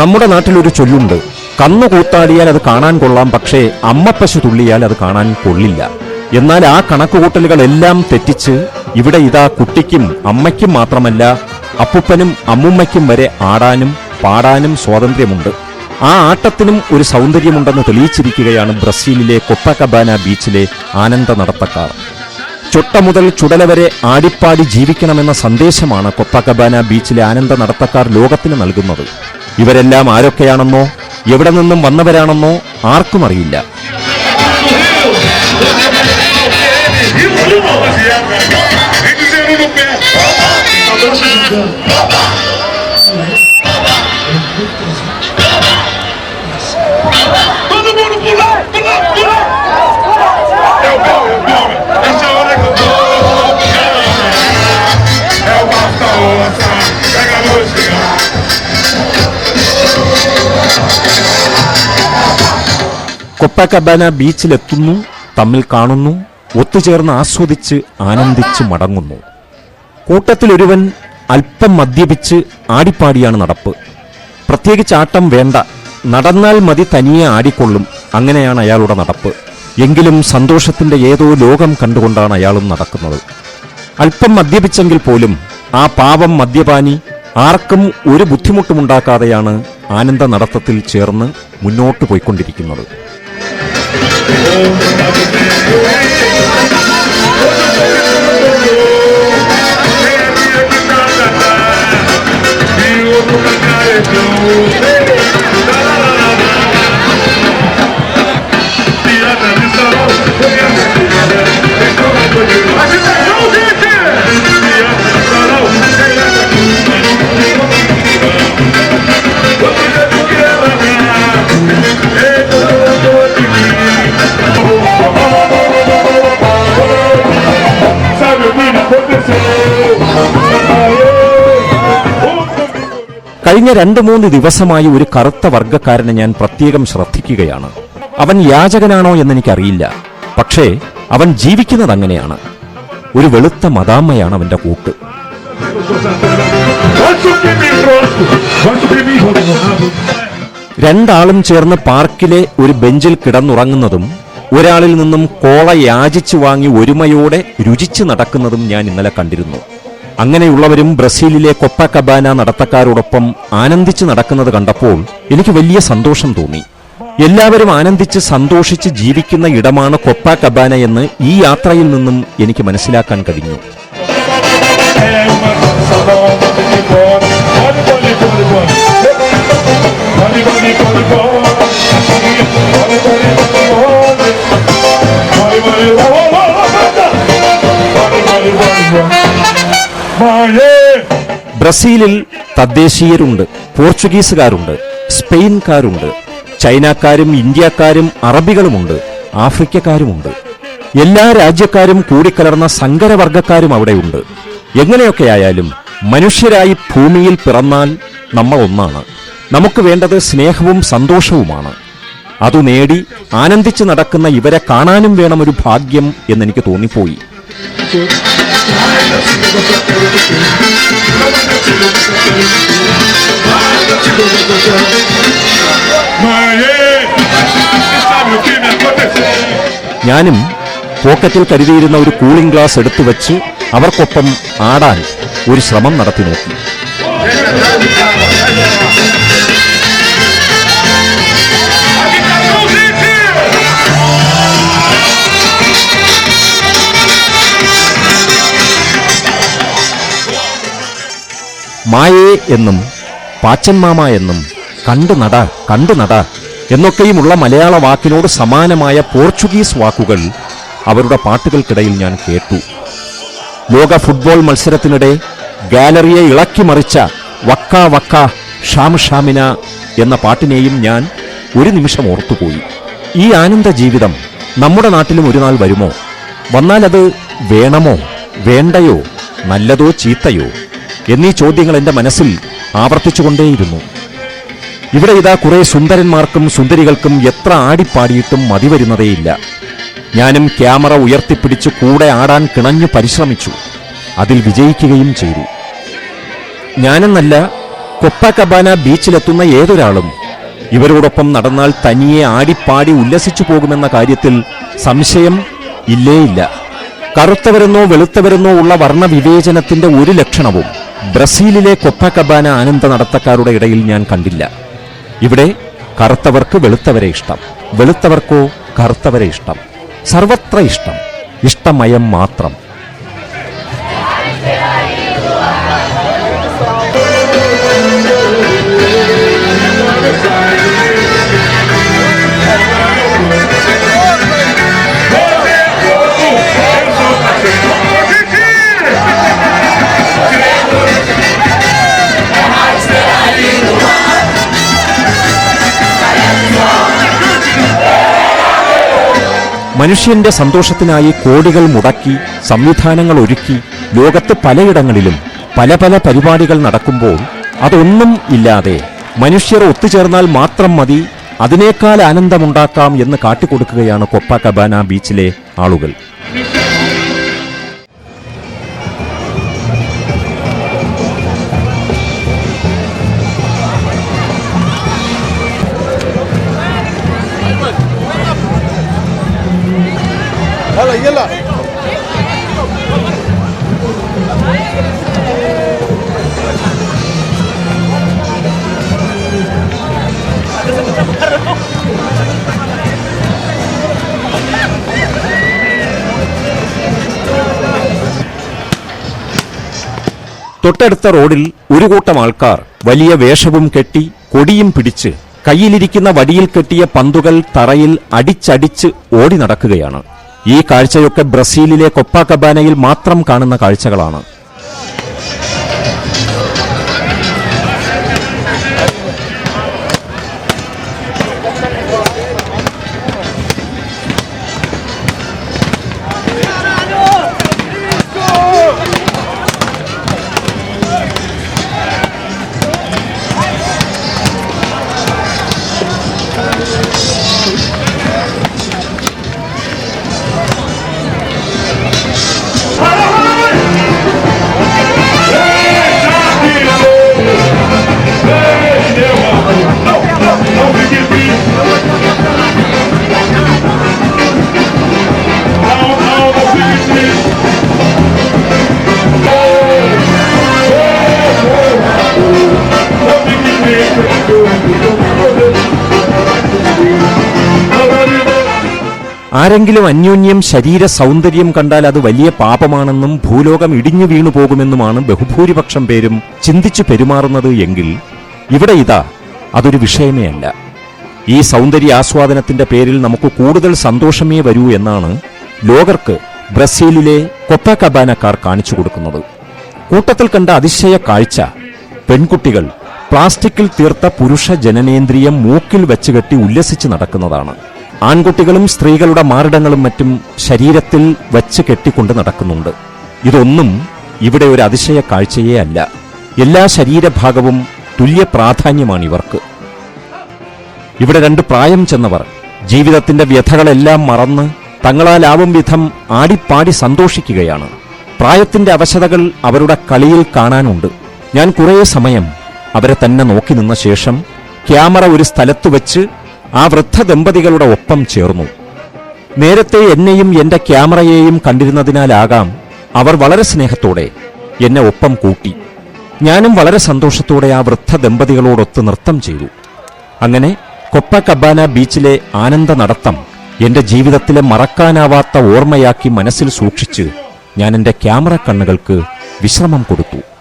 നമ്മുടെ നാട്ടിലൊരു ചൊല്ലുണ്ട്. കന്നു കൂത്താടിയാൽ അത് കാണാൻ കൊള്ളാം പക്ഷേ അമ്മപ്പശു തുള്ളിയാൽ അത് കാണാൻ കൊള്ളില്ല. എന്നാൽ ആ കണക്കുകൂട്ടലുകളെല്ലാം തെറ്റിച്ച് ഇവിടെ ഇതാ കുട്ടിക്കും അമ്മയ്ക്കും മാത്രമല്ല അപ്പുപ്പനും അമ്മുമ്മയ്ക്കും വരെ ആടാനും പാടാനും സ്വാതന്ത്ര്യമുണ്ട്. ആ ആട്ടത്തിനും ഒരു സൗന്ദര്യമുണ്ടെന്ന് തെളിയിച്ചിരിക്കുകയാണ് ബ്രസീലിലെ കൊപ്പകബാന ബീച്ചിലെ ആനന്ദ നടത്തക്കാർ. ചുട്ട മുതൽ ചുടല വരെ ആടിപ്പാടി ജീവിക്കണമെന്ന സന്ദേശമാണ് കൊപ്പകബാന ബീച്ചിലെ ആനന്ദ നടത്തക്കാർ ലോകത്തിന് നൽകുന്നത്. ഇവരെല്ലാം ആരൊക്കെയാണെന്നോ എവിടെ നിന്നും വന്നവരാണെന്നോ ആർക്കും അറിയില്ല. Todo കൊപ്പക്കബാന ബീച്ചിലെത്തുന്നു തമ്മിൽ കാണുന്നു ഒത്തുചേർന്ന് ആസ്വദിച്ച് ആനന്ദിച്ച് മടങ്ങുന്നു. കൂട്ടത്തിലൊരുവൻ അല്പം മദ്യപിച്ച് ആടിപ്പാടിയാണ് നടപ്പ്. പ്രത്യേകിച്ച് ആട്ടം വേണ്ട. നടന്നാൽ മതി തനിയെ ആടിക്കൊള്ളും. അങ്ങനെയാണ് അയാളുടെ നടപ്പ്. എങ്കിലും സന്തോഷത്തിന്റെ ഏതോ ലോകം കണ്ടുകൊണ്ടാണ് അയാളും നടക്കുന്നത്. അല്പം മദ്യപിച്ചെങ്കിൽ പോലും ആ പാവം മദ്യപാനി ആർക്കും ഒരു ബുദ്ധിമുട്ടുമുണ്ടാക്കാതെയാണ് ആനന്ദ നടത്തത്തിൽ ചേർന്ന് മുന്നോട്ട് പോയിക്കൊണ്ടിരിക്കുന്നത്. Oh, കഴിഞ്ഞ രണ്ട് മൂന്ന് ദിവസമായി ഒരു കറുത്ത വർഗക്കാരനെ ഞാൻ പ്രത്യേകം ശ്രദ്ധിക്കുകയാണ്. അവൻ യാചകനാണോ എന്നെനിക്കറിയില്ല. പക്ഷേ അവൻ ജീവിക്കുന്നത് അങ്ങനെയാണ്. ഒരു വെളുത്ത മതാമ്മയാണ് അവന്റെ കൂട്ട്. രണ്ടാളും ചേർന്ന് പാർക്കിലെ ഒരു ബെഞ്ചിൽ കിടന്നുറങ്ങുന്നതും ഒരാളിൽ നിന്നും കോള യാചിച്ചു വാങ്ങി ഒരുമയോടെ രുചിച്ചു നടക്കുന്നതും ഞാൻ ഇന്നലെ കണ്ടിരുന്നു. അങ്ങനെയുള്ളവരും ബ്രസീലിലെ കൊപ്പ കബാന നടത്തക്കാരോടൊപ്പം ആനന്ദിച്ച് നടക്കുന്നത് കണ്ടപ്പോൾ എനിക്ക് വലിയ സന്തോഷം തോന്നി. എല്ലാവരും ആനന്ദിച്ച് സന്തോഷിച്ച് ജീവിക്കുന്ന ഇടമാണ് കൊപ്പ കബാന എന്ന് ഈ യാത്രയിൽ നിന്നും എനിക്ക് മനസ്സിലാക്കാൻ കഴിഞ്ഞു. É ബ്രസീലിൽ തദ്ദേശീയരുണ്ട് പോർച്ചുഗീസുകാരുണ്ട് സ്പെയിൻകാരുണ്ട് ചൈനക്കാരും ഇന്ത്യക്കാരും അറബികളുമുണ്ട് ആഫ്രിക്കക്കാരുമുണ്ട്. എല്ലാ രാജ്യക്കാരും കൂടിക്കലർന്ന സങ്കരവർഗക്കാരും അവിടെയുണ്ട്. എങ്ങനെയൊക്കെയായാലും മനുഷ്യരായി ഭൂമിയിൽ പിറന്നാൽ നമ്മൾ ഒന്നാണ്. നമുക്ക് വേണ്ടത് സ്നേഹവും സന്തോഷവുമാണ്. അതു നേടി ആനന്ദിച്ച് നടക്കുന്ന ഇവരെ കാണാനും വേണം ഒരു ഭാഗ്യം എന്നെനിക്ക് തോന്നിപ്പോയി. ഞാനും പോക്കറ്റിൽ കരുതിയിരുന്ന ഒരു കൂളിംഗ് ഗ്ലാസ് എടുത്തു വെച്ച് അവർക്കൊപ്പം ആടാൻ ഒരു ശ്രമം നടത്തി നോക്കി. മായേ എന്നും പാച്ചൻമാമ എന്നും കണ്ടു നട കണ്ടു നട എന്നൊക്കെയുമുള്ള മലയാള വാക്കിനോട് സമാനമായ പോർച്ചുഗീസ് വാക്കുകൾ അവരുടെ പാട്ടുകൾക്കിടയിൽ ഞാൻ കേട്ടു. ലോക ഫുട്ബോൾ മത്സരത്തിനിടെ ഗാലറിയെ ഇളക്കിമറിച്ച വക്ക വക്ക ഷാം ഷാമിന എന്ന പാട്ടിനെയും ഞാൻ ഒരു നിമിഷം ഓർത്തുപോയി. ഈ ആനന്ദ ജീവിതം നമ്മുടെ നാട്ടിലും ഒരു നാൾ വരുമോ? വന്നാൽ അത് വേണമോ? വേണ്ടയോ? നല്ലതോ ചീത്തയോ? എന്നീ ചോദ്യങ്ങൾ എന്റെ മനസ്സിൽ ആവർത്തിച്ചുകൊണ്ടേയിരുന്നു. ഇവിടെ ഇതാ കുറേ സുന്ദരന്മാർക്കും സുന്ദരികൾക്കും എത്ര ആടിപ്പാടിയിട്ടും മതി വരുന്നതേയില്ല. ഞാനും ക്യാമറ ഉയർത്തിപ്പിടിച്ച് കൂടെ ആടാൻ കിണഞ്ഞു പരിശ്രമിച്ചു. അതിൽ വിജയിക്കുകയും ചെയ്തു. ഞാനെന്നല്ല കൊപ്പാക്കബാന ബീച്ചിലെത്തുന്ന ഏതൊരാളും ഇവരോടൊപ്പം നടന്നാൽ തനിയെ ആടിപ്പാടി ഉല്ലസിച്ചു പോകുമെന്ന കാര്യത്തിൽ സംശയം ഇല്ലേയില്ല. കറുത്തവരെന്നോ വെളുത്തവരെന്നോ ഉള്ള വർണവിവേചനത്തിന്റെ ഒരു ലക്ഷണവും ബ്രസീലിലെ കൊപ്പാക്കബാന ആനന്ദ നടത്തക്കാരുടെ ഇടയിൽ ഞാൻ കണ്ടില്ല. ഇവിടെ കറുത്തവർക്ക് വെളുത്തവരെ ഇഷ്ടം. വെളുത്തവർക്കോ കറുത്തവരെ ഇഷ്ടം. സർവത്ര ഇഷ്ടം. ഇഷ്ടമയം മാത്രം. മനുഷ്യന്റെ സന്തോഷത്തിനായി കോടികൾ മുടക്കി സംവിധാനങ്ങൾ ഒരുക്കി ലോകത്ത് പലയിടങ്ങളിലും പല പല പരിപാടികൾ നടക്കുമ്പോൾ അതൊന്നും ഇല്ലാതെ മനുഷ്യർ ഒത്തുചേർന്നാൽ മാത്രം മതി അതിനേക്കാൾ ആനന്ദമുണ്ടാക്കാം എന്ന് കാട്ടിക്കൊടുക്കുകയാണ് കൊപ്പ കബാന ബീച്ചിലെ ആളുകൾ. അല്ല ഇല്ല തൊട്ടടുത്ത റോഡിൽ ഒരു കൂട്ടം ആൾക്കാർ വലിയ വേഷവും കെട്ടി കൊടിയും പിടിച്ച് കയ്യിലിരിക്കുന്ന വടിയിൽ കെട്ടിയ പന്തുകൾ തറയിൽ അടിച്ചടിച്ച് ഓടി നടക്കുകയാണ്. ഈ കാഴ്ചയൊക്കെ ബ്രസീലിലെ കൊപ്പാക്കബാനയിൽ മാത്രം കാണുന്ന കാഴ്ചകളാണ്. ആരെങ്കിലും അന്യോന്യം ശരീര സൗന്ദര്യം കണ്ടാൽ അത് വലിയ പാപമാണെന്നും ഭൂലോകം ഇടിഞ്ഞു വീണു പോകുമെന്നുമാണ് ബഹുഭൂരിപക്ഷം പേരും ചിന്തിച്ചു പെരുമാറുന്നത് എങ്കിൽ ഇവിടെ ഇതാ അതൊരു വിഷയമേ അല്ല. ഈ സൗന്ദര്യ ആസ്വാദനത്തിന്റെ പേരിൽ നമുക്ക് കൂടുതൽ സന്തോഷമേ വരൂ എന്നാണ് ലോകർക്ക് ബ്രസീലിലെ കൊപ്പക്കബാനക്കാർ കാണിച്ചു കൊടുക്കുന്നത്. കൂട്ടത്തിൽ കണ്ട അതിശയ കാഴ്ച പെൺകുട്ടികൾ പ്ലാസ്റ്റിക്കിൽ തീർത്ത പുരുഷ ജനനേന്ദ്രിയം മൂക്കിൽ വെച്ചുകെട്ടി ഉല്ലസിച്ച് നടക്കുന്നതാണ്. ആൺകുട്ടികളും സ്ത്രീകളുടെ മാറിടങ്ങളും മറ്റും ശരീരത്തിൽ വച്ച് കെട്ടിക്കൊണ്ട് നടക്കുന്നുണ്ട്. ഇതൊന്നും ഇവിടെ ഒരു അതിശയ കാഴ്ചയേ അല്ല. എല്ലാ ശരീരഭാഗവും തുല്യ പ്രാധാന്യമാണ് ഇവർക്ക്. ഇവിടെ രണ്ട് പ്രായം ചെന്നവർ ജീവിതത്തിന്റെ വ്യഥകളെല്ലാം മറന്ന് തങ്ങളാലാവും വിധം ആടിപ്പാടി സന്തോഷിക്കുകയാണ്. പ്രായത്തിന്റെ അവശതകൾ അവരുടെ കളിയിൽ കാണാനുണ്ട്. ഞാൻ കുറേ സമയം അവരെ തന്നെ നോക്കി നിന്ന ശേഷം ക്യാമറ ഒരു സ്ഥലത്ത് വെച്ച് ആ വൃദ്ധ ദമ്പതികളുടെ ഒപ്പം ചേർന്നു. നേരത്തെ എന്നെയും എന്റെ ക്യാമറയെയും കണ്ടിരുന്നതിനാലാകാം അവർ വളരെ സ്നേഹത്തോടെ എന്നെ ഒപ്പം കൂട്ടി. ഞാനും വളരെ സന്തോഷത്തോടെ ആ വൃദ്ധ ദമ്പതികളോടൊത്ത് നൃത്തം ചെയ്തു. അങ്ങനെ കൊപ്പക്കബാന ബീച്ചിലെ ആനന്ദ നടത്തം എന്റെ ജീവിതത്തിലെ മറക്കാനാവാത്ത ഓർമ്മയാക്കി മനസ്സിൽ സൂക്ഷിച്ച് ഞാൻ എന്റെ ക്യാമറ കണ്ണുകൾക്ക് വിശ്രമം കൊടുത്തു.